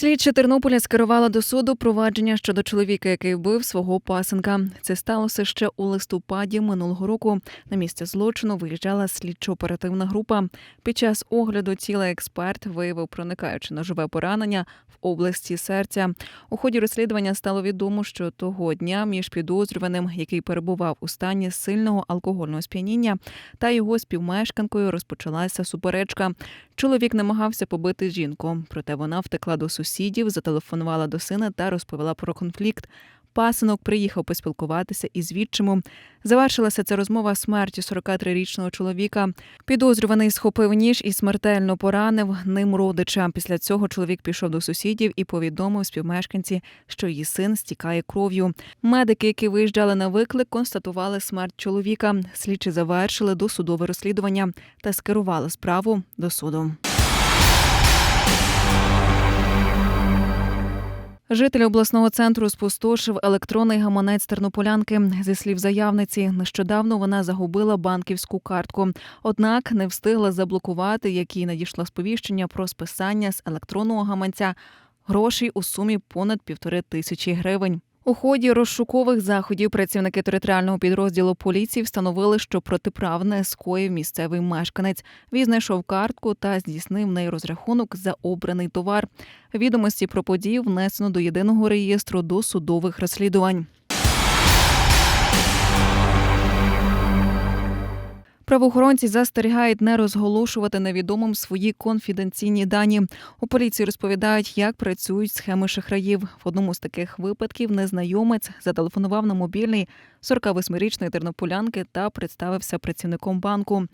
Слідча Тернополя скерувала до суду провадження щодо чоловіка, який вбив свого пасенка. Це сталося ще у листопаді минулого року. На місце злочину виїжджала слідчо-оперативна група. Під час огляду тіла експерт виявив проникаючи ножове поранення в області серця. У ході розслідування стало відомо, що того дня між підозрюваним, який перебував у стані сильного алкогольного сп'яніння, та його співмешканкою розпочалася суперечка. Чоловік намагався побити жінку, проте вона втекла до сусідів, зателефонувала до сина та розповіла про конфлікт. Пасинок приїхав поспілкуватися із відчимом. Завершилася ця розмова смертю 43-річного чоловіка. Підозрюваний схопив ніж і смертельно поранив ним родича. Після цього чоловік пішов до сусідів і повідомив співмешканці, що її син стікає кров'ю. Медики, які виїжджали на виклик, констатували смерть чоловіка. Слідчі завершили досудове розслідування та скерували справу до суду. Житель обласного центру спустошив електронний гаманець тернополянки. Зі слів заявниці, нещодавно вона загубила банківську картку, однак не встигла заблокувати, якій надійшла сповіщення про списання з електронного гаманця грошей у сумі понад півтори тисячі гривень. У ході розшукових заходів працівники територіального підрозділу поліції встановили, що протиправне скоїв місцевий мешканець. Він знайшов картку та здійснив неї розрахунок за обраний товар. Відомості про подію внесено до єдиного реєстру досудових розслідувань. Правоохоронці застерігають не розголошувати невідомим свої конфіденційні дані. У поліції розповідають, як працюють схеми шахраїв. В одному з таких випадків незнайомець зателефонував на мобільний 48-річної тернополянки та представився працівником банку.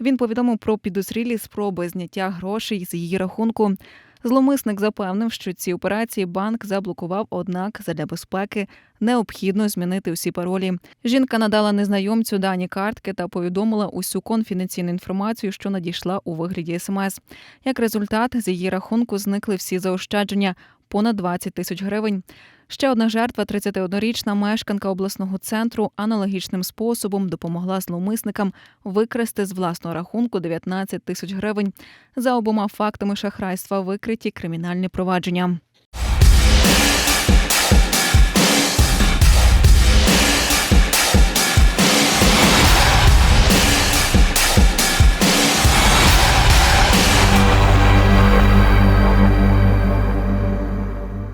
Він повідомив про підозрілі спроби зняття грошей з її рахунку. Зломисник запевнив, що ці операції банк заблокував, однак задля безпеки необхідно змінити усі паролі. Жінка надала незнайомцю дані картки та повідомила усю конфіденційну інформацію, що надійшла у вигляді смс. Як результат, з її рахунку зникли всі заощадження понад 20 тисяч гривень. Ще одна жертва, 31-річна мешканка обласного центру, аналогічним способом допомогла зловмисникам викрасти з власного рахунку 19 тисяч гривень. За обома фактами шахрайства викриті кримінальні провадження.